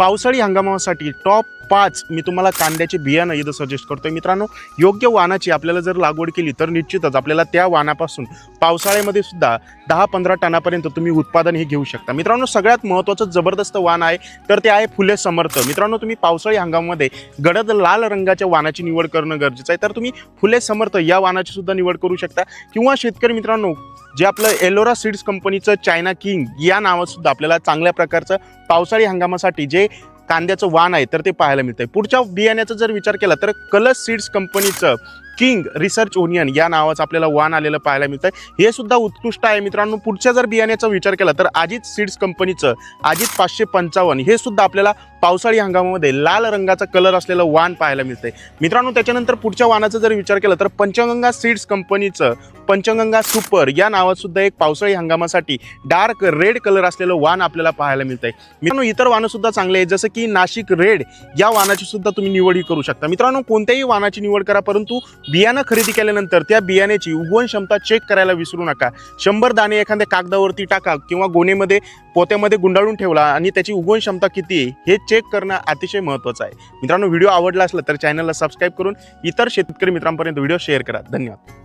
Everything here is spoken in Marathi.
पावसाळी हंगामासाठी टॉप पाच मी तुम्हाला कांद्याचे बियाणं इथं सजेस्ट करतोय. मित्रांनो योग्य वाणाची आपल्याला जर लागवड केली तर निश्चितच आपल्याला त्या वाणापासून पावसाळ्यामध्ये सुद्धा दहा पंधरा टनापर्यंत तुम्ही उत्पादन हे घेऊ शकता. मित्रांनो सगळ्यात महत्त्वाचं जबरदस्त वाण आहे तर ते आहे फुले समर्थ. मित्रांनो तुम्ही पावसाळी हंगामामध्ये गडद लाल रंगाच्या वाणाची निवड करणं गरजेचं आहे तर तुम्ही फुले समर्थ या वाणाची सुद्धा निवड करू शकता. किंवा शेतकरी मित्रांनो जे आपलं एलोरा सीड्स कंपनीचं चायना किंग या नावात सुद्धा आपल्याला चांगल्या प्रकारचं पावसाळी हंगामासाठी जे कांद्याचं वाण आहे तर ते पाहायला मिळतंय. पुढच्या बियाण्याचा जर विचार केला तर कलर्स सीड्स कंपनीचं किंग रिसर्च ओनियन या नावाचं आपल्याला वाण आलेलं पाहायला मिळतंय. हे सुद्धा उत्कृष्ट आहे मित्रांनो. पुढच्या जर बियाण्याचा विचार केला तर अजित सीड्स कंपनीचं अजित पाचशे पंचावन्न हे सुद्धा आपल्याला पावसाळी हंगामामध्ये लाल रंगाचा कलर असलेलं वाण पाहायला मिळते मित्रांनो त्याच्यानंतर पुढच्या वाणाचा जर विचार केला तर पंचगंगा सीड्स कंपनीचं पंचगंगा सुपर या नावात सुद्धा एक पावसाळी हंगामासाठी डार्क रेड कलर असलेलं वाण आपल्याला पाहायला मिळतंय. मित्रांनो इतर वाणंसुद्धा चांगले आहेत जसं की नाशिक रेड या वाणाची सुद्धा तुम्ही निवडही करू शकता. मित्रांनो कोणत्याही वाणाची निवड करा परंतु बियाणं खरेदी केल्यानंतर त्या बियाण्याची उगवण क्षमता चेक करायला विसरू नका. शंभर दाणे एखाद्या कागदावरती टाका किंवा गोणेमध्ये पोत्यामध्ये गुंडाळून ठेवला आणि त्याची उगवण क्षमता किती आहे हे चेक करणं अतिशय महत्त्वाचं आहे. मित्रांनो व्हिडिओ आवडला असला तर चॅनलला सबस्क्राईब करून इतर शेतकरी मित्रांपर्यंत व्हिडिओ शेअर करा. धन्यवाद.